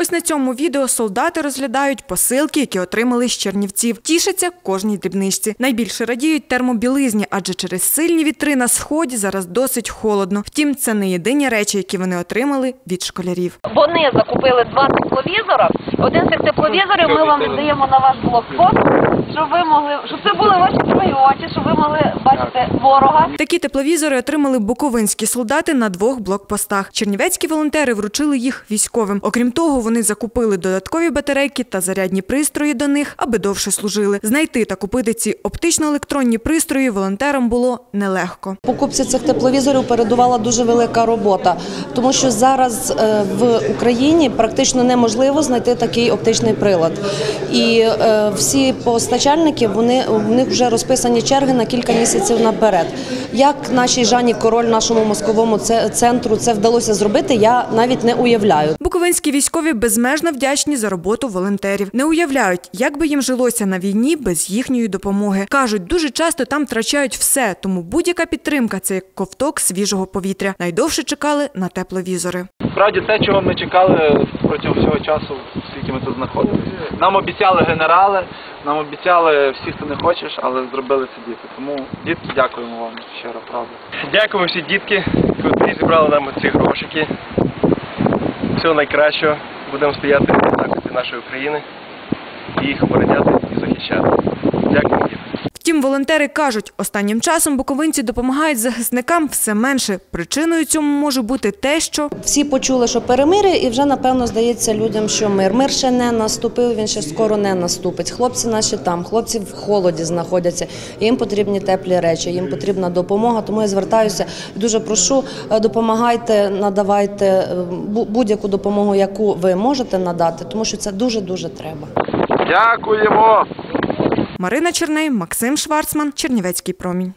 Ось на цьому відео солдати розглядають посилки, які отримали з Чернівців. Тішаться кожній дрібничці. Найбільше радіють термобілизні, адже через сильні вітри на сході зараз досить холодно. Втім, це не єдині речі, які вони отримали від школярів. Вони закупили два тепловізора. Один з цих тепловізорів ми вам віддаємо на ваш блокпост, щоб ви могли, щоб це були ваші свої очі, щоб ви могли бачити ворога. Такі тепловізори отримали буковинські солдати на двох блокпостах. Чернівецькі волонтери вручили їх військовим. Окрім того, вони закупили додаткові батарейки та зарядні пристрої до них, аби довше служили. Знайти та купити ці оптично-електронні пристрої волонтерам було нелегко. Покупці цих тепловізорів передувала дуже велика робота, тому що зараз е, в Україні практично неможливо знайти такий оптичний прилад. І е, всі постачальники вони в них вже розписані черги на кілька місяців наперед. Як нашій Жанні Король, нашому мозковому центру, це вдалося зробити, я навіть не уявляю. Буковинські військові безмежно вдячні за роботу волонтерів. Не уявляють, як би їм жилося на війні без їхньої допомоги. кажуть, дуже часто там втрачають все, тому будь-яка підтримка це як ковток свіжого повітря. Найдовше чекали на тепловізори. Справді те, чого ми чекали протягом всього часу, скільки ми тут знаходилися. Нам обіцяли генерали, нам обіцяли всі, хто не хочеш, але зробили це діти. Тому дітки, дякуємо вам щиро, правда. Дякуємо всі дітки, які зібрали нам ці грошики. Всього найкращого. Будемо стояти на захисті нашої України і їх обороняти і захищати. Втім, волонтери кажуть, останнім часом буковинці допомагають захисникам все менше. Причиною цьому може бути те, що Всі почули, що перемир'я, і вже напевно здається людям, що мир. Мир ще не наступив, він ще скоро не наступить. Хлопці наші там, хлопці в холоді знаходяться. Їм потрібні теплі речі, їм потрібна допомога. Тому я звертаюся і дуже прошу, е, допомагайте, надавайте е, бу- будь-яку допомогу, яку ви можете надати, тому що це дуже дуже треба. Дякуємо! Марина Черней, Максим Шварцман, Чернівецький промінь.